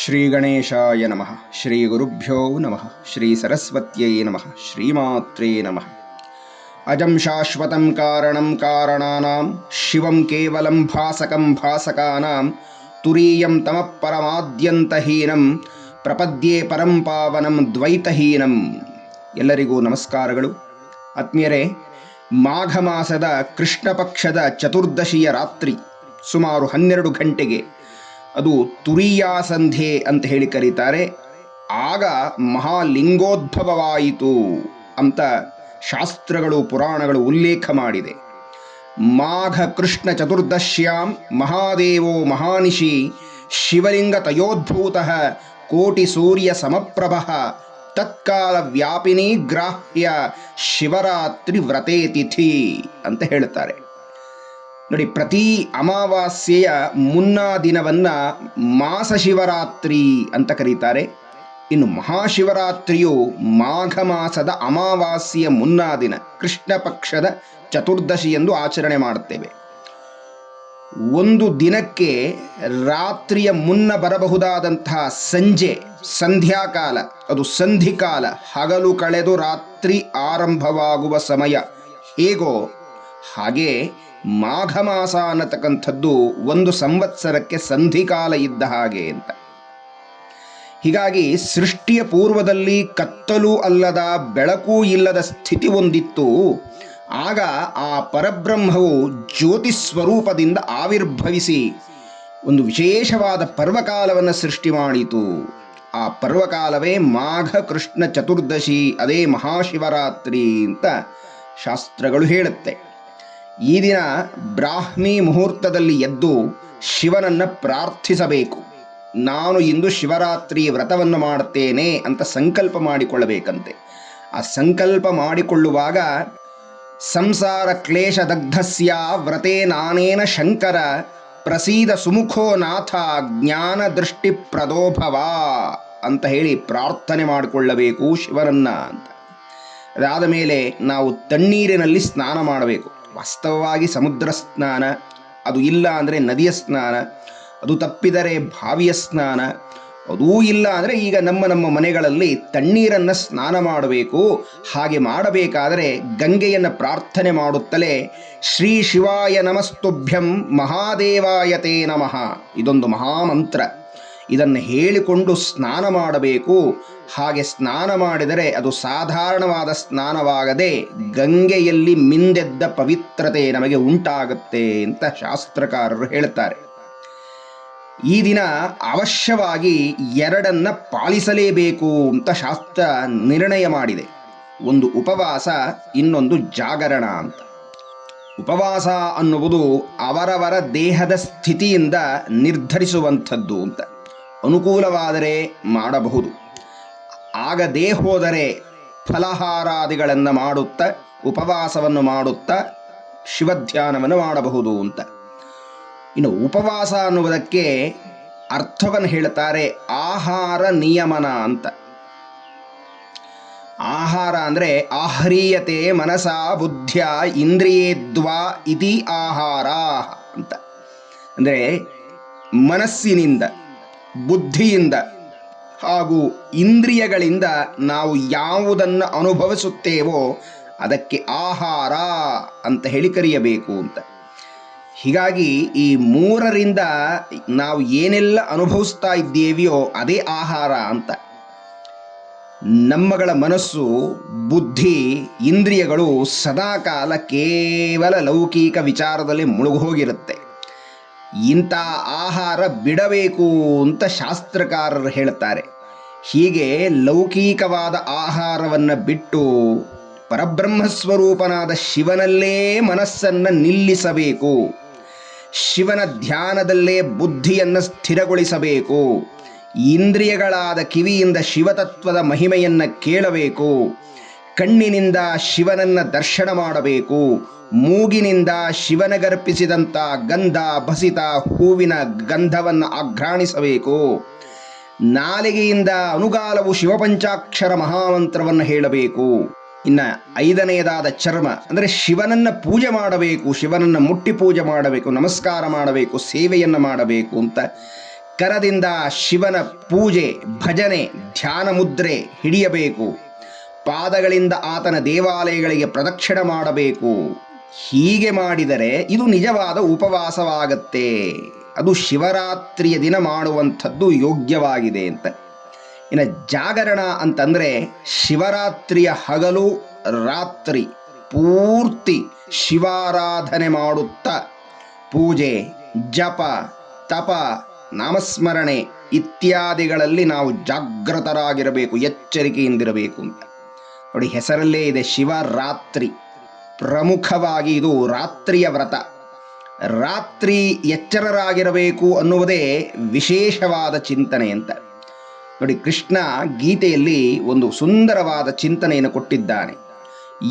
ಶ್ರೀ ಗಣೇಶಾಯ ನಮಃ ಶ್ರೀ ಗುರುಭ್ಯೋ ನಮಃ ಶ್ರೀ ಸರಸ್ವತ್ಯೈ ನಮಃ ಶ್ರೀಮಾತ್ರೇ ನಮಃ ಅಜಂ ಶಾಶ್ವತಂ ಕಾರಣಂ ಕಾರಣಾನಾಂ ಶಿವಂ ಕೇವಲಂ ಭಾಸಕಂ ಭಾಸಕಾನಾಂ ತುರೀಯಂ ತಮಃ ಪರಮಾದ್ಯಂತಹೀನಂ ಪ್ರಪದ್ಯೆ ಪರಂ ಪಾವನಂ ದ್ವೈತಹೀನಂ ಎಲ್ಲರಿಗೂ ನಮಸ್ಕಾರಗಳು. ಆತ್ಮೀಯರೇ ಮಾಘ ಮಾಸದ ಕೃಷ್ಣ ಪಕ್ಷದ ಚತುರ್ದಶಿಯ ರಾತ್ರಿ ಸುಮಾರು ಹನ್ನೆರಡು ಗಂಟೆಗೆ ಅದು ತುರಿಯಾಸಂಧೆ ಅಂತ ಹೇಳಿ ಕರೀತಾರೆ. ಆಗ ಮಹಾಲಿಂಗೋದ್ಭವವಾಯಿತು ಅಂತ ಶಾಸ್ತ್ರಗಳು, ಪುರಾಣಗಳು ಉಲ್ಲೇಖ ಮಾಡಿದೆ. ಮಾಘ ಕೃಷ್ಣ ಚತುರ್ದಶ್ಯಾಂ ಮಹಾದೇವೋ ಮಹಾನಿಶಿ ಶಿವಲಿಂಗ ತಯೋದ್ಭೂತ ಕೋಟಿ ಸೂರ್ಯ ಸಮಪ್ರಭ ತತ್ಕಾಲ ವ್ಯಾಪಿನಿ ಗ್ರಾಹ್ಯ ಶಿವರಾತ್ರಿ ವ್ರತೇ ತಿಥಿ ಅಂತ ಹೇಳುತ್ತಾರೆ. ನೋಡಿ, ಪ್ರತಿ ಅಮಾವಾಸ್ಯೆಯ ಮುನ್ನಾ ದಿನವನ್ನು ಮಾಸ ಶಿವರಾತ್ರಿ ಅಂತ ಕರೀತಾರೆ. ಇನ್ನು ಮಹಾಶಿವರಾತ್ರಿಯು ಮಾಘ ಮಾಸದ ಅಮಾವಾಸ್ಯೆಯ ಮುನ್ನಾ ದಿನ, ಕೃಷ್ಣ ಪಕ್ಷದ ಚತುರ್ದಶಿ ಎಂದು ಆಚರಣೆ ಮಾಡುತ್ತೇವೆ. ಒಂದು ದಿನಕ್ಕೆ ರಾತ್ರಿಯ ಮುನ್ನ ಬರಬಹುದಾದಂತಹ ಸಂಜೆ, ಸಂಧ್ಯಾಕಾಲ, ಅದು ಸಂಧಿಕಾಲ, ಹಗಲು ಕಳೆದು ರಾತ್ರಿ ಆರಂಭವಾಗುವ ಸಮಯ ಹೇಗೋ ಹಾಗೆ ಮಾಘ ಮಾಸ ಅನ್ನತಕ್ಕಂಥದ್ದು ಒಂದು ಸಂವತ್ಸರಕ್ಕೆ ಸಂಧಿಕಾಲ ಇದ್ದ ಹಾಗೆ ಅಂತ. ಹೀಗಾಗಿ ಸೃಷ್ಟಿಯ ಪೂರ್ವದಲ್ಲಿ ಕತ್ತಲು ಅಲ್ಲದ ಬೆಳಕು ಇಲ್ಲದ ಸ್ಥಿತಿ ಒಂದಿತ್ತು ಆಗ ಆ ಪರಬ್ರಹ್ಮವು ಜ್ಯೋತಿ ಸ್ವರೂಪದಿಂದ ಆವಿರ್ಭವಿಸಿ ಒಂದು ವಿಶೇಷವಾದ ಪರ್ವಕಾಲವನ್ನು ಸೃಷ್ಟಿ ಮಾಡಿತು. ಆ ಪರ್ವಕಾಲವೇ ಮಾಘ, ಕೃಷ್ಣ, ಚತುರ್ದಶಿ, ಅದೇ ಮಹಾಶಿವರಾತ್ರಿ ಅಂತ ಶಾಸ್ತ್ರಗಳು ಹೇಳುತ್ತೆ. ಈ ದಿನ ಬ್ರಾಹ್ಮಿ ಮುಹೂರ್ತದಲ್ಲಿ ಎದ್ದು ಶಿವನನ್ನು ಪ್ರಾರ್ಥಿಸಬೇಕು. ನಾನು ಇಂದು ಶಿವರಾತ್ರಿ ವ್ರತವನ್ನು ಮಾಡುತ್ತೇನೆ ಅಂತ ಸಂಕಲ್ಪ ಮಾಡಿಕೊಳ್ಳಬೇಕಂತೆ. ಆ ಸಂಕಲ್ಪ ಮಾಡಿಕೊಳ್ಳುವಾಗ ಸಂಸಾರ ಕ್ಲೇಶ ದಗ್ಧಸ್ಯ ವ್ರತೆ ನಾನೇನ ಶಂಕರ ಪ್ರಸೀದ ಸುಮುಖೋ ನಾಥ ಜ್ಞಾನ ದೃಷ್ಟಿ ಪ್ರದೋಭವ ಅಂತ ಹೇಳಿ ಪ್ರಾರ್ಥನೆ ಮಾಡಿಕೊಳ್ಳಬೇಕು ಶಿವನನ್ನ ಅಂತ. ಅದಾದ ಮೇಲೆ ನಾವು ತಣ್ಣೀರಿನಲ್ಲಿ ಸ್ನಾನ ಮಾಡಬೇಕು. ವಾಸ್ತವವಾಗಿ ಸಮುದ್ರ ಸ್ನಾನ, ಅದು ಇಲ್ಲ ಅಂದರೆ ನದಿಯ ಸ್ನಾನ, ಅದು ತಪ್ಪಿದರೆ ಬಾವಿಯ ಸ್ನಾನ, ಅದೂ ಇಲ್ಲ ಅಂದರೆ ಈಗ ನಮ್ಮ ನಮ್ಮ ಮನೆಗಳಲ್ಲಿ ತಣ್ಣೀರನ್ನು ಸ್ನಾನ ಮಾಡಬೇಕು. ಹಾಗೆ ಮಾಡಬೇಕಾದರೆ ಗಂಗೆಯನ್ನು ಪ್ರಾರ್ಥನೆ ಮಾಡುತ್ತಲೇ ಶ್ರೀ ಶಿವಾಯ ನಮಸ್ತುಭ್ಯಂ ಮಹಾದೇವಾಯತೇ ನಮಃ. ಇದೊಂದು ಮಹಾಮಂತ್ರ. ಇದನ್ನು ಹೇಳಿಕೊಂಡು ಸ್ನಾನ ಮಾಡಬೇಕು. ಹಾಗೆ ಸ್ನಾನ ಮಾಡಿದರೆ ಅದು ಸಾಧಾರಣವಾದ ಸ್ನಾನವಾಗದೆ ಗಂಗೆಯಲ್ಲಿ ಮಿಂದೆದ್ದ ಪವಿತ್ರತೆ ನಮಗೆ ಉಂಟಾಗುತ್ತೆ ಅಂತ ಶಾಸ್ತ್ರಕಾರರು ಹೇಳ್ತಾರೆ ಈ ದಿನ ಅವಶ್ಯವಾಗಿ ಎರಡನ್ನ ಪಾಲಿಸಲೇಬೇಕು ಅಂತ ಶಾಸ್ತ್ರ ನಿರ್ಣಯ ಮಾಡಿದೆ. ಒಂದು ಉಪವಾಸ, ಇನ್ನೊಂದು ಜಾಗರಣ ಅಂತ. ಉಪವಾಸ ಅನ್ನುವುದು ಅವರವರ ದೇಹದ ಸ್ಥಿತಿಯಿಂದ ನಿರ್ಧರಿಸುವಂಥದ್ದು ಅಂತ. ಅನುಕೂಲವಾದರೆ ಮಾಡಬಹುದು. ಆಗ ಹೋದರೆ ಫಲಹಾರಾದಿಗಳನ್ನು ಮಾಡುತ್ತಾ, ಉಪವಾಸವನ್ನು ಮಾಡುತ್ತಾ, ಶಿವಧ್ಯಾನವನ್ನು ಮಾಡಬಹುದು ಅಂತ. ಇನ್ನು ಉಪವಾಸ ಅನ್ನುವುದಕ್ಕೆ ಅರ್ಥವನ್ನು ಹೇಳ್ತಾರೆ ಆಹಾರ ನಿಯಮನ ಅಂತ. ಆಹಾರ ಅಂದರೆ ಆಹ್ರೀಯತೆ ಮನಸ ಬುದ್ಧಿಯ ಇಂದ್ರಿಯೇದ್ವಾ ಇತಿ ಆಹಾರ ಅಂತ. ಅಂದರೆ ಮನಸ್ಸಿನಿಂದ. ಬುದ್ಧಿಯಿಂದ ಹಾಗೂ ಇಂದ್ರಿಯಗಳಿಂದ ನಾವು ಯಾವುದನ್ನು ಅನುಭವಿಸುತ್ತೇವೋ ಅದಕ್ಕೆ ಆಹಾರ ಅಂತ ಹೇಳಿ ಕರೆಯಬೇಕು ಅಂತ. ಹೀಗಾಗಿ ಈ ಮೂರರಿಂದ ನಾವು ಏನೆಲ್ಲ ಅನುಭವಿಸ್ತಾ ಇದ್ದೇವೆಯೋ ಅದೇ ಆಹಾರ ಅಂತ. ನಮ್ಮಗಳ ಮನಸ್ಸು, ಬುದ್ಧಿ, ಇಂದ್ರಿಯಗಳು ಸದಾಕಾಲ ಕೇವಲ ಲೌಕಿಕ ವಿಚಾರದಲ್ಲಿ ಮುಳುಗೋಗಿರುತ್ತೆ ಇಂಥ ಆಹಾರ ಬಿಡಬೇಕು ಅಂತ ಶಾಸ್ತ್ರಕಾರರು ಹೇಳ್ತಾರೆ ಹೀಗೆ ಲೌಕಿಕವಾದ ಆಹಾರವನ್ನು ಬಿಟ್ಟು ಪರಬ್ರಹ್ಮಸ್ವರೂಪನಾದ ಶಿವನಲ್ಲೇ ಮನಸ್ಸನ್ನು ನಿಲ್ಲಿಸಬೇಕು. ಶಿವನ ಧ್ಯಾನದಲ್ಲೇ ಬುದ್ಧಿಯನ್ನು ಸ್ಥಿರಗೊಳಿಸಬೇಕು. ಇಂದ್ರಿಯಗಳಾದ ಕಿವಿಯಿಂದ ಶಿವತತ್ವದ ಮಹಿಮೆಯನ್ನು ಕೇಳಬೇಕು. ಕಣ್ಣಿನಿಂದ ಶಿವನನ್ನ ದರ್ಶನ ಮಾಡಬೇಕು. ಮೂಗಿನಿಂದ ಶಿವನಗರ್ಪಿಸಿದಂಥ ಗಂಧ ಬಸಿತ ಹೂವಿನ ಗಂಧವನ್ನು ಆಘ್ರಾಣಿಸಬೇಕು. ನಾಲಿಗೆಯಿಂದ ಅನುಗಾಲವು ಶಿವಪಂಚಾಕ್ಷರ ಮಹಾಮಂತ್ರವನ್ನು ಹೇಳಬೇಕು. ಇನ್ನು ಐದನೆಯದಾದ ಚರ್ಮ, ಅಂದರೆ ಶಿವನನ್ನು ಪೂಜೆ ಮಾಡಬೇಕು, ಶಿವನನ್ನು ಮುಟ್ಟಿ ಪೂಜೆ ಮಾಡಬೇಕು, ನಮಸ್ಕಾರ ಮಾಡಬೇಕು, ಸೇವೆಯನ್ನು ಮಾಡಬೇಕು ಅಂತ ಕರದಿಂದ ಶಿವನ ಪೂಜೆ, ಭಜನೆ, ಧ್ಯಾನ ಮುದ್ರೆ ಹಿಡಿಯಬೇಕು. ಪಾದಗಳಿಂದ ಆತನ ದೇವಾಲಯಗಳಿಗೆ ಪ್ರದಕ್ಷಿಣೆ ಮಾಡಬೇಕು. ಹೀಗೆ ಮಾಡಿದರೆ ಇದು ನಿಜವಾದ ಉಪವಾಸವಾಗತ್ತೆ. ಅದು ಶಿವರಾತ್ರಿಯ ದಿನ ಮಾಡುವಂಥದ್ದು ಯೋಗ್ಯವಾಗಿದೆ ಅಂತ. ಇನ್ನು ಜಾಗರಣ ಅಂತಂದರೆ ಶಿವರಾತ್ರಿಯ ಹಗಲು ರಾತ್ರಿ ಪೂರ್ತಿ ಶಿವಾರಾಧನೆ ಮಾಡುತ್ತಾ ಪೂಜೆ, ಜಪ, ತಪ, ನಾಮಸ್ಮರಣೆ ಇತ್ಯಾದಿಗಳಲ್ಲಿ ನಾವು ಜಾಗೃತರಾಗಿರಬೇಕು ಎಚ್ಚರಿಕೆಯಿಂದಿರಬೇಕು ಅಂತ. ನೋಡಿ, ಹೆಸರಲ್ಲೇ ಇದೆ ಶಿವರಾತ್ರಿ. ಪ್ರಮುಖವಾಗಿ ಇದು ರಾತ್ರಿಯ ವ್ರತ. ರಾತ್ರಿ ಎಚ್ಚರರಾಗಿರಬೇಕು ಅನ್ನುವುದೇ ವಿಶೇಷವಾದ ಚಿಂತನೆ ಅಂತ. ನೋಡಿ, ಕೃಷ್ಣ ಗೀತೆಯಲ್ಲಿ ಒಂದು ಸುಂದರವಾದ ಚಿಂತನೆಯನ್ನು ಕೊಟ್ಟಿದ್ದಾನೆ.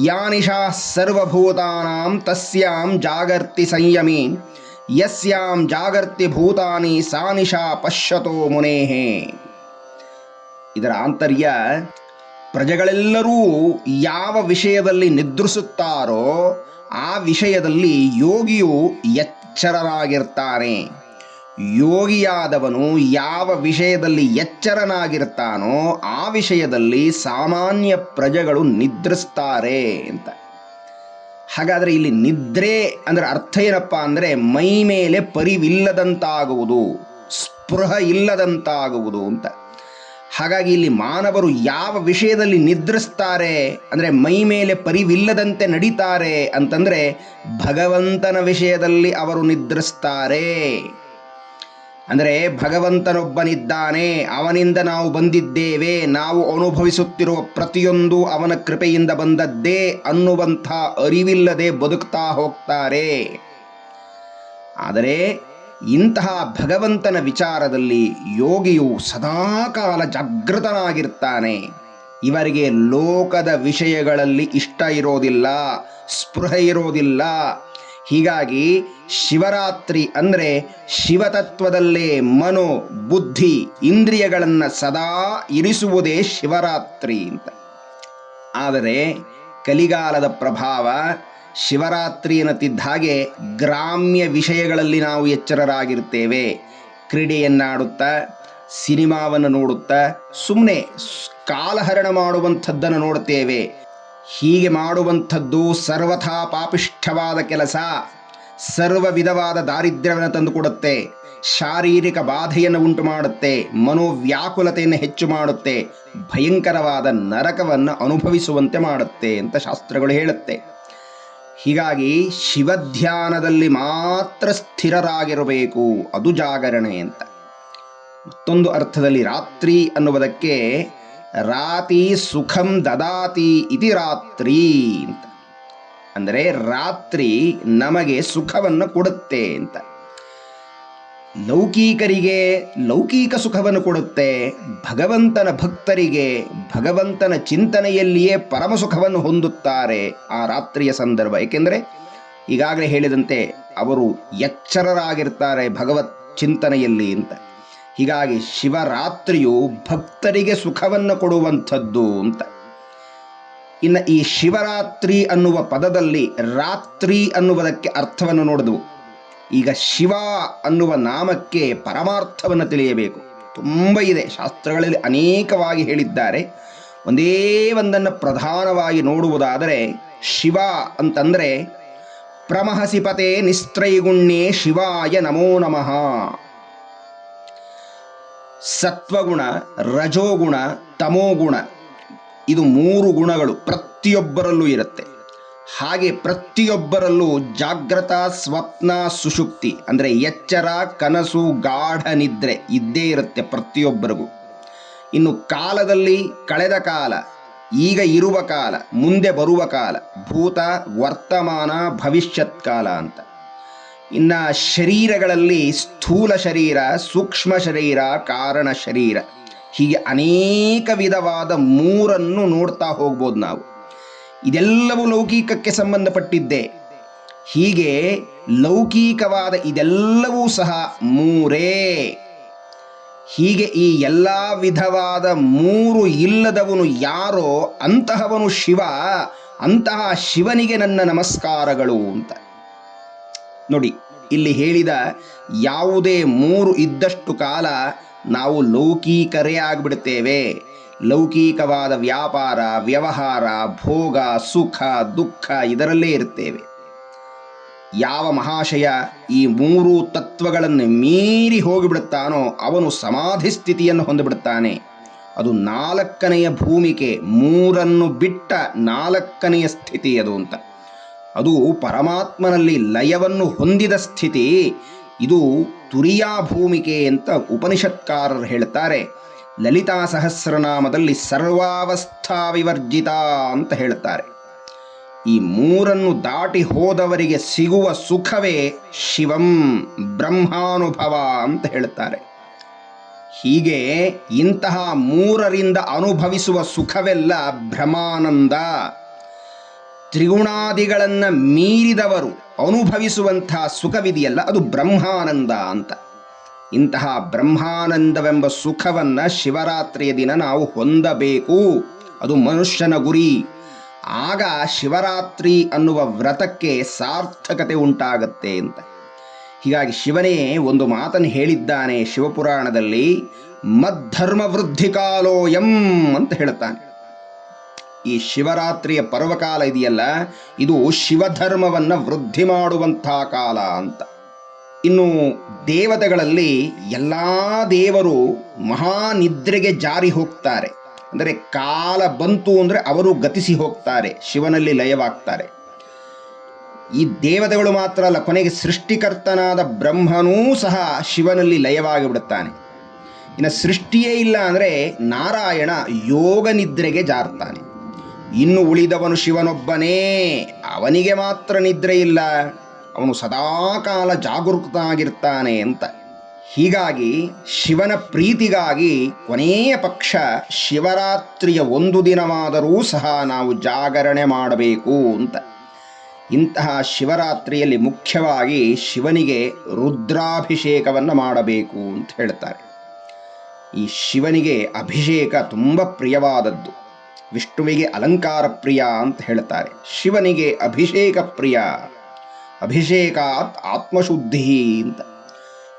ಯಾನಿಶಾ ಸರ್ವಭೂತಾನಾಂ ತಸ್ಯಾಂ ಜಾಗರ್ತಿ ಸಂಯಮಿ, ಯಸ್ಯಾಂ ಜಾಗರ್ತಿ ಭೂತಾನಿ ಸಾನಿಶಾ ಪಶ್ಯತೋ ಮುನೇಹೇ. ಇದರ ಆಂತರ್ಯ ಪ್ರಜೆಗಳೆಲ್ಲರೂ ಯಾವ ವಿಷಯದಲ್ಲಿ ನಿದ್ರಿಸುತ್ತಾರೋ ಆ ವಿಷಯದಲ್ಲಿ ಯೋಗಿಯು ಎಚ್ಚರರಾಗಿರ್ತಾನೆ. ಯೋಗಿಯಾದವನು ಯಾವ ವಿಷಯದಲ್ಲಿ ಎಚ್ಚರನಾಗಿರ್ತಾನೋ ಆ ವಿಷಯದಲ್ಲಿ ಸಾಮಾನ್ಯ ಪ್ರಜೆಗಳು ನಿದ್ರಿಸ್ತಾರೆ ಅಂತ. ಹಾಗಾದರೆ ಇಲ್ಲಿ ನಿದ್ರೆ ಅಂದ್ರೆ ಅರ್ಥ ಏನಪ್ಪ ಅಂದರೆ ಮೈ ಮೇಲೆ ಪರಿವಿಲ್ಲದಂತಾಗುವುದು, ಸ್ಪೃಹ ಇಲ್ಲದಂತಾಗುವುದು ಅಂತ. ಹಾಗಾಗಿ ಇಲ್ಲಿ ಮಾನವರು ಯಾವ ವಿಷಯದಲ್ಲಿ ನಿದ್ರಿಸ್ತಾರೆ ಅಂದರೆ ಮೈ ಮೇಲೆ ಪರಿವಿಲ್ಲದಂತೆ ನಡೀತಾರೆ ಅಂತಂದರೆ ಭಗವಂತನ ವಿಷಯದಲ್ಲಿ ಅವರು ನಿದ್ರಿಸ್ತಾರೆ. ಅಂದರೆ ಭಗವಂತನೊಬ್ಬನಿದ್ದಾನೆ, ಅವನಿಂದ ನಾವು ಬಂದಿದ್ದೇವೆ, ನಾವು ಅನುಭವಿಸುತ್ತಿರುವ ಪ್ರತಿಯೊಂದು ಅವನ ಕೃಪೆಯಿಂದ ಬಂದದ್ದೇ ಅನ್ನುವಂಥ ಅರಿವಿಲ್ಲದೆ ಬದುಕ್ತಾ ಹೋಗ್ತಾರೆ. ಆದರೆ ಇಂತಹ ಭಗವಂತನ ವಿಚಾರದಲ್ಲಿ ಯೋಗಿಯು ಸದಾಕಾಲ ಜಾಗೃತನಾಗಿರ್ತಾನೆ. ಇವರಿಗೆ ಲೋಕದ ವಿಷಯಗಳಲ್ಲಿ ಇಷ್ಟ ಇರೋದಿಲ್ಲ, ಸ್ಪೃಹ ಇರೋದಿಲ್ಲ. ಹೀಗಾಗಿ ಶಿವರಾತ್ರಿ ಅಂದರೆ ಶಿವತತ್ವದಲ್ಲೇ ಮನೋ ಬುದ್ಧಿ ಇಂದ್ರಿಯಗಳನ್ನು ಸದಾ ಇರಿಸುವುದೇ ಶಿವರಾತ್ರಿ ಅಂತ. ಆದರೆ ಕಲಿಗಾಲದ ಪ್ರಭಾವ ಶಿವರಾತ್ರಿ ತಿದ್ದ ಹಾಗೆ ಗ್ರಾಮ್ಯ ವಿಷಯಗಳಲ್ಲಿ ನಾವು ಎಚ್ಚರರಾಗಿರ್ತೇವೆ. ಕ್ರೀಡೆಯನ್ನಾಡುತ್ತಾ, ಸಿನಿಮಾವನ್ನು ನೋಡುತ್ತಾ ಸುಮ್ಮನೆ ಕಾಲಹರಣ ಮಾಡುವಂಥದ್ದನ್ನು ನೋಡುತ್ತೇವೆ ಹೀಗೆ ಮಾಡುವಂಥದ್ದು ಸರ್ವಥಾ ಪಾಪಿಷ್ಠವಾದ ಕೆಲಸ. ಸರ್ವ ವಿಧವಾದ ದಾರಿದ್ರ್ಯವನ್ನು ತಂದುಕೊಡುತ್ತೆ. ಶಾರೀರಿಕ ಬಾಧೆಯನ್ನು ಉಂಟು ಮಾಡುತ್ತೆ ಮನೋವ್ಯಾಕುಲತೆಯನ್ನು ಹೆಚ್ಚು ಮಾಡುತ್ತೆ. ಭಯಂಕರವಾದ ನರಕವನ್ನು ಅನುಭವಿಸುವಂತೆ ಮಾಡುತ್ತೆ ಅಂತ ಶಾಸ್ತ್ರಗಳು ಹೇಳುತ್ತೆ. ಹೀಗಾಗಿ ಶಿವಧ್ಯಾನದಲ್ಲಿ ಮಾತ್ರ ಸ್ಥಿರರಾಗಿರಬೇಕು. ಅದು ಜಾಗರಣೆ ಅಂತ. ಮತ್ತೊಂದು ಅರ್ಥದಲ್ಲಿ ರಾತ್ರಿ ಅನ್ನುವುದಕ್ಕೆ ರಾತಿ ಸುಖಂ ದದಾತಿ ಇತಿ ರಾತ್ರಿ ಅಂತ. ಅಂದರೆ ರಾತ್ರಿ ನಮಗೆ ಸುಖವನ್ನು ಕೊಡುತ್ತೆ ಅಂತ. ಲೌಕಿಕರಿಗೆ ಲೌಕಿಕ ಸುಖವನ್ನು ಕೊಡುತ್ತೆ. ಭಗವಂತನ ಭಕ್ತರಿಗೆ ಭಗವಂತನ ಚಿಂತನೆಯಲ್ಲಿಯೇ ಪರಮ ಸುಖವನ್ನು ಹೊಂದುತ್ತಾರೆ ಆ ರಾತ್ರಿಯ ಸಂದರ್ಭ. ಏಕೆಂದರೆ ಈಗಾಗಲೇ ಹೇಳಿದಂತೆ ಅವರು ಎಚ್ಚರರಾಗಿರ್ತಾರೆ ಭಗವತ್ ಚಿಂತನೆಯಲ್ಲಿ ಅಂತ. ಹೀಗಾಗಿ ಶಿವರಾತ್ರಿಯು ಭಕ್ತರಿಗೆ ಸುಖವನ್ನು ಕೊಡುವಂಥದ್ದು ಅಂತ. ಇನ್ನು ಈ ಶಿವರಾತ್ರಿ ಅನ್ನುವ ಪದದಲ್ಲಿ ರಾತ್ರಿ ಅನ್ನುವುದಕ್ಕೆ ಅರ್ಥವನ್ನು ನೋಡಿದವು. ಈಗ ಶಿವ ಅನ್ನುವ ನಾಮಕ್ಕೆ ಪರಮಾರ್ಥವನ್ನು ತಿಳಿಯಬೇಕು. ತುಂಬ ಇದೆ. ಶಾಸ್ತ್ರಗಳಲ್ಲಿ ಅನೇಕವಾಗಿ ಹೇಳಿದ್ದಾರೆ. ಒಂದೇ ಒಂದನ್ನು ಪ್ರಧಾನವಾಗಿ ನೋಡುವುದಾದರೆ ಶಿವ ಅಂತಂದರೆ, ಪ್ರಮಹಸಿಪತೆ ನಿಸ್ತ್ರೈಗುಣ್ಯೇ ಶಿವಾಯ ನಮೋ ನಮಃ. ಸತ್ವಗುಣ, ರಜೋಗುಣ, ತಮೋಗುಣ, ಇದು ಮೂರು ಗುಣಗಳು ಪ್ರತಿಯೊಬ್ಬರಲ್ಲೂ ಇರುತ್ತೆ. ಹಾಗೆ ಪ್ರತಿಯೊಬ್ಬರಲ್ಲೂ ಜಾಗ್ರತ, ಸ್ವಪ್ನ, ಸುಷುಪ್ತಿ, ಅಂದರೆ ಎಚ್ಚರ, ಕನಸು, ಗಾಢ ನಿದ್ರೆ ಇದ್ದೇ ಇರುತ್ತೆ ಪ್ರತಿಯೊಬ್ಬರಿಗೂ. ಇನ್ನು ಕಾಲದಲ್ಲಿ ಕಳೆದ ಕಾಲ, ಈಗ ಇರುವ ಕಾಲ, ಮುಂದೆ ಬರುವ ಕಾಲ, ಭೂತ, ವರ್ತಮಾನ, ಭವಿಷ್ಯತ್ ಕಾಲ ಅಂತ. ಇನ್ನು ಶರೀರಗಳಲ್ಲಿ ಸ್ಥೂಲ ಶರೀರ, ಸೂಕ್ಷ್ಮ ಶರೀರ, ಕಾರಣ ಶರೀರ, ಹೀಗೆ ಅನೇಕ ವಿಧವಾದ ಮೂರನ್ನು ನೋಡ್ತಾ ಹೋಗ್ಬೋದು ನಾವು. ಇದೆಲ್ಲವೂ ಲೌಕಿಕಕ್ಕೆ ಸಂಬಂಧಪಟ್ಟಿದ್ದೆ. ಹೀಗೆ ಲೌಕಿಕವಾದ ಇದೆಲ್ಲವೂ ಸಹ ಮೂರೇ. ಹೀಗೆ ಈ ಎಲ್ಲ ವಿಧವಾದ ಮೂರು ಇಲ್ಲದವನು ಯಾರೋ ಅಂತಹವನು ಶಿವ, ಅಂತಹ ಶಿವನಿಗೆ ನನ್ನ ನಮಸ್ಕಾರಗಳು ಅಂತ. ನೋಡಿ, ಇಲ್ಲಿ ಹೇಳಿದ ಯಾವುದೇ ಮೂರು ಇದ್ದಷ್ಟು ಕಾಲ ನಾವು ಲೌಕಿಕರೇ ಆಗಿಬಿಡ್ತೇವೆ. ಲೌಕಿಕವಾದ ವ್ಯಾಪಾರ, ವ್ಯವಹಾರ, ಭೋಗ, ಸುಖ, ದುಃಖ ಇದರಲ್ಲೇ ಇರ್ತೇವೆ ಯಾವ ಮಹಾಶಯ ಈ ಮೂರು ತತ್ವಗಳನ್ನು ಮೀರಿ ಹೋಗಿಬಿಡುತ್ತಾನೋ ಅವನು ಸಮಾಧಿ ಸ್ಥಿತಿಯನ್ನು ಹೊಂದಿಬಿಡುತ್ತಾನೆ. ಅದು ನಾಲ್ಕನೆಯ ಭೂಮಿಕೆ, ಮೂರನ್ನು ಬಿಟ್ಟ ನಾಲ್ಕನೆಯ ಸ್ಥಿತಿ ಅದು ಅಂತ. ಅದು ಪರಮಾತ್ಮನಲ್ಲಿ ಲಯವನ್ನು ಹೊಂದಿದ ಸ್ಥಿತಿ. ಇದು ತುರಿಯಾ ಭೂಮಿಕೆ ಅಂತ ಉಪನಿಷತ್ಕಾರರು ಹೇಳ್ತಾರೆ ಲಲಿತಾ ಸಹಸ್ರನಾಮದಲ್ಲಿ ಸರ್ವಾವಸ್ಥಾ ವಿವರ್ಜಿತ ಅಂತ ಹೇಳ್ತಾರೆ ಈ ಮೂರನ್ನು ದಾಟಿ ಹೋದವರಿಗೆ ಸಿಗುವ ಸುಖವೇ ಶಿವಂ ಬ್ರಹ್ಮಾನುಭವ ಅಂತ ಹೇಳ್ತಾರೆ ಹೀಗೆ ಇಂತಹ ಮೂರರಿಂದ ಅನುಭವಿಸುವ ಸುಖವೆಲ್ಲ ಭ್ರಮಾನಂದ ತ್ರಿಗುಣಾದಿಗಳನ್ನು ಮೀರಿದವರು ಅನುಭವಿಸುವಂತಹ ಸುಖವಿದೆಯಲ್ಲ, ಅದು ಬ್ರಹ್ಮಾನಂದ ಅಂತ. ಇಂತಹ ಬ್ರಹ್ಮಾನಂದವೆಂಬ ಸುಖವನ್ನು ಶಿವರಾತ್ರಿಯ ದಿನ ನಾವು ಹೊಂದಬೇಕು. ಅದು ಮನುಷ್ಯನ ಗುರಿ. ಆಗ ಶಿವರಾತ್ರಿ ಅನ್ನುವ ವ್ರತಕ್ಕೆ ಸಾರ್ಥಕತೆ ಉಂಟಾಗತ್ತೆ ಅಂತ. ಹೀಗಾಗಿ ಶಿವನೇ ಒಂದು ಮಾತನ್ನು ಹೇಳಿದ್ದಾನೆ ಶಿವಪುರಾಣದಲ್ಲಿ ಮದ್ಧರ್ಮ ವೃದ್ಧಿ ಕಾಲೋಯಂ ಅಂತ ಹೇಳ್ತಾನೆ. ಈ ಶಿವರಾತ್ರಿಯ ಪರ್ವಕಾಲ ಇದೆಯಲ್ಲ, ಇದು ಶಿವಧರ್ಮವನ್ನು ವೃದ್ಧಿ ಮಾಡುವಂತಹ ಕಾಲ ಅಂತ. ಇನ್ನು ದೇವತೆಗಳಲ್ಲಿ ಎಲ್ಲ ದೇವರು ಮಹಾನಿದ್ರೆಗೆ ಜಾರಿ ಹೋಗ್ತಾರೆ. ಅಂದರೆ ಕಾಲ ಬಂತು ಅಂದರೆ ಅವರು ಗತಿಸಿ ಹೋಗ್ತಾರೆ, ಶಿವನಲ್ಲಿ ಲಯವಾಗ್ತಾರೆ. ಈ ದೇವತೆಗಳು ಮಾತ್ರ ಅಲ್ಲ, ಕೊನೆಗೆ ಸೃಷ್ಟಿಕರ್ತನಾದ ಬ್ರಹ್ಮನೂ ಸಹ ಶಿವನಲ್ಲಿ ಲಯವಾಗಿ ಬಿಡುತ್ತಾನೆ ಇನ್ನು ಸೃಷ್ಟಿಯೇ ಇಲ್ಲ ಅಂದರೆ ನಾರಾಯಣ ಯೋಗ ನಿದ್ರೆಗೆ ಜಾರ್ತಾನೆ. ಇನ್ನು ಉಳಿದವನು ಶಿವನೊಬ್ಬನೇ, ಅವನಿಗೆ ಮಾತ್ರ ನಿದ್ರೆ ಇಲ್ಲ. ಅವನು ಸದಾಕಾಲ ಜಾಗರೂಕನಾಗಿರ್ತಾನೆ ಅಂತ. ಹೀಗಾಗಿ ಶಿವನ ಪ್ರೀತಿಗಾಗಿ ಕೊನೆಯ ಪಕ್ಷ ಶಿವರಾತ್ರಿಯ ಒಂದು ದಿನವಾದರೂ ಸಹ ನಾವು ಜಾಗರಣೆ ಮಾಡಬೇಕು ಅಂತ. ಇಂತಹ ಶಿವರಾತ್ರಿಯಲ್ಲಿ ಮುಖ್ಯವಾಗಿ ಶಿವನಿಗೆ ರುದ್ರಾಭಿಷೇಕವನ್ನು ಮಾಡಬೇಕು ಅಂತ ಹೇಳ್ತಾರೆ. ಈ ಶಿವನಿಗೆ ಅಭಿಷೇಕ ತುಂಬ ಪ್ರಿಯವಾದದ್ದು. ವಿಷ್ಣುವಿಗೆ ಅಲಂಕಾರ ಪ್ರಿಯ ಅಂತ ಹೇಳ್ತಾರೆ. ಶಿವನಿಗೆ ಅಭಿಷೇಕ ಪ್ರಿಯ. ಅಭಿಷೇಕಾತ್ ಆತ್ಮಶುದ್ಧಿ ಅಂತ.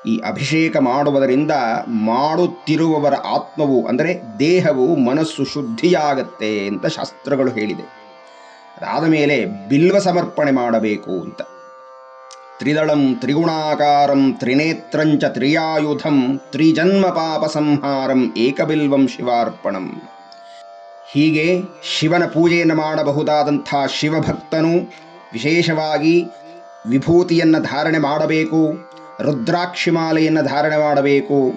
ಈ ಅಭಿಷೇಕ ಮಾಡುವುದರಿಂದ ಮಾಡುತ್ತಿರುವವರ ಆತ್ಮವು ಅಂದರೆ ದೇಹವು ಮನಸ್ಸು ಶುದ್ಧಿಯಾಗತ್ತೆ ಅಂತ ಶಾಸ್ತ್ರಗಳು ಹೇಳಿದೆ. ಅದಾದ ಮೇಲೆ ಬಿಲ್ವ ಸಮರ್ಪಣೆ ಮಾಡಬೇಕು ಅಂತ. ತ್ರಿದಳಂ ತ್ರಿಗುಣಾಕಾರಂ ತ್ರಿನೇತ್ರಂಚ ತ್ರಿಯಾಯುಧಂ ತ್ರಿಜನ್ಮ ಪಾಪ ಸಂಹಾರಂ ಏಕಬಿಲ್ವಂ ಶಿವಾರ್ಪಣಂ. ಹೀಗೆ ಶಿವನ ಪೂಜೆಯನ್ನು ಮಾಡಬಹುದಾದಂಥ ಶಿವಭಕ್ತನು ವಿಶೇಷವಾಗಿ ವಿಭೂತಿಯನ್ನು ಧಾರಣೆ ಮಾಡಬೇಕು, ರುದ್ರಾಕ್ಷಿಮಾಲೆಯನ್ನು ಧಾರಣೆ ಮಾಡಬೇಕು.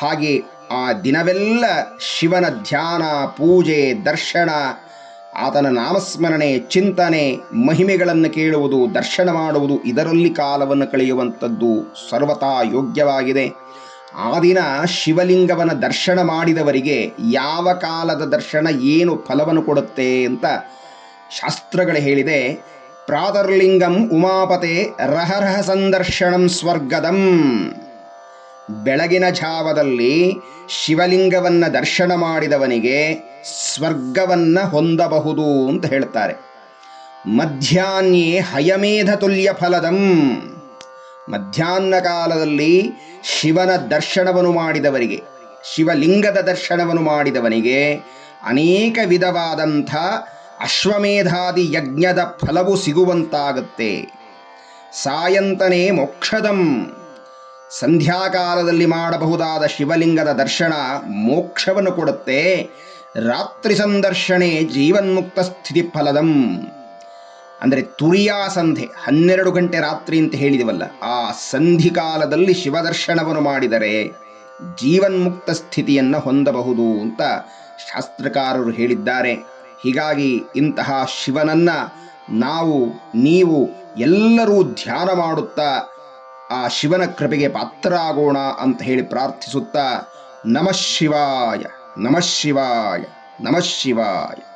ಹಾಗೆ ಆ ದಿನವೆಲ್ಲ ಶಿವನ ಧ್ಯಾನ, ಪೂಜೆ, ದರ್ಶನ, ಆತನ ನಾಮಸ್ಮರಣೆ, ಚಿಂತನೆ, ಮಹಿಮೆಗಳನ್ನು ಕೇಳುವುದು, ದರ್ಶನ ಮಾಡುವುದು ಇದರಲ್ಲಿ ಕಾಲವನ್ನು ಕಳೆಯುವಂಥದ್ದು ಸರ್ವತಾ ಯೋಗ್ಯವಾಗಿದೆ. ಆ ದಿನ ಶಿವಲಿಂಗವನ ದರ್ಶನ ಮಾಡಿದವರಿಗೆ ಯಾವ ಕಾಲದ ದರ್ಶನ ಏನು ಫಲವನ್ನು ಕೊಡುತ್ತೆ ಅಂತ ಶಾಸ್ತ್ರಗಳು ಹೇಳಿದೆ. ಪ್ರಾತರ್ಲಿಂಗಂ ಉಮಾಪತೆ ರಹರಹ ಸಂದರ್ಶನಂ ಸ್ವರ್ಗದಂ. ಬೆಳಗಿನ ಜಾವದಲ್ಲಿ ಶಿವಲಿಂಗವನ್ನ ದರ್ಶನ ಮಾಡಿದವನಿಗೆ ಸ್ವರ್ಗವನ್ನ ಹೊಂದಬಹುದು ಅಂತ ಹೇಳ್ತಾರೆ. ಮಧ್ಯಾಹ್ನೇ ಹಯಮೇಧ ತುಲ್ಯ ಫಲದಂ. ಮಧ್ಯಾಹ್ನ ಕಾಲದಲ್ಲಿ ಶಿವನ ದರ್ಶನವನ್ನು ಮಾಡಿದವರಿಗೆ, ಶಿವಲಿಂಗದ ದರ್ಶನವನ್ನು ಮಾಡಿದವನಿಗೆ ಅನೇಕ ವಿಧವಾದಂಥ ಅಶ್ವಮೇಧಾದಿ ಯಜ್ಞದ ಫಲವು ಸಿಗುವಂತಾಗುತ್ತೆ. ಸಾಯಂತನೇ ಮೋಕ್ಷದಂ. ಸಂಧ್ಯಾಕಾಲದಲ್ಲಿ ಮಾಡಬಹುದಾದ ಶಿವಲಿಂಗದ ದರ್ಶನ ಮೋಕ್ಷವನ್ನು ಕೊಡುತ್ತೆ. ರಾತ್ರಿ ಸಂದರ್ಶನೆ ಜೀವನ್ಮುಕ್ತ ಸ್ಥಿತಿ ಫಲದಂ. ಅಂದರೆ ತುರಿಯಾ ಸಂಧೆ ಹನ್ನೆರಡು ಗಂಟೆ ರಾತ್ರಿ ಅಂತ ಹೇಳಿದವಲ್ಲ, ಆ ಸಂಧಿಕಾಲದಲ್ಲಿ ಶಿವದರ್ಶನವನ್ನು ಮಾಡಿದರೆ ಜೀವನ್ಮುಕ್ತ ಸ್ಥಿತಿಯನ್ನು ಹೊಂದಬಹುದು ಅಂತ ಶಾಸ್ತ್ರಕಾರರು ಹೇಳಿದ್ದಾರೆ. ಹೀಗಾಗಿ ಇಂತಹ ಶಿವನನ್ನ ನಾವು, ನೀವು ಎಲ್ಲರೂ ಧ್ಯಾನ ಮಾಡುತ್ತಾ ಆ ಶಿವನ ಕೃಪೆಗೆ ಪಾತ್ರರಾಗೋಣ ಅಂತ ಹೇಳಿ ಪ್ರಾರ್ಥಿಸುತ್ತಾ ನಮಃ ಶಿವಾಯ ನಮಃ ಶಿವಾಯ ನಮಃ ಶಿವಾಯ.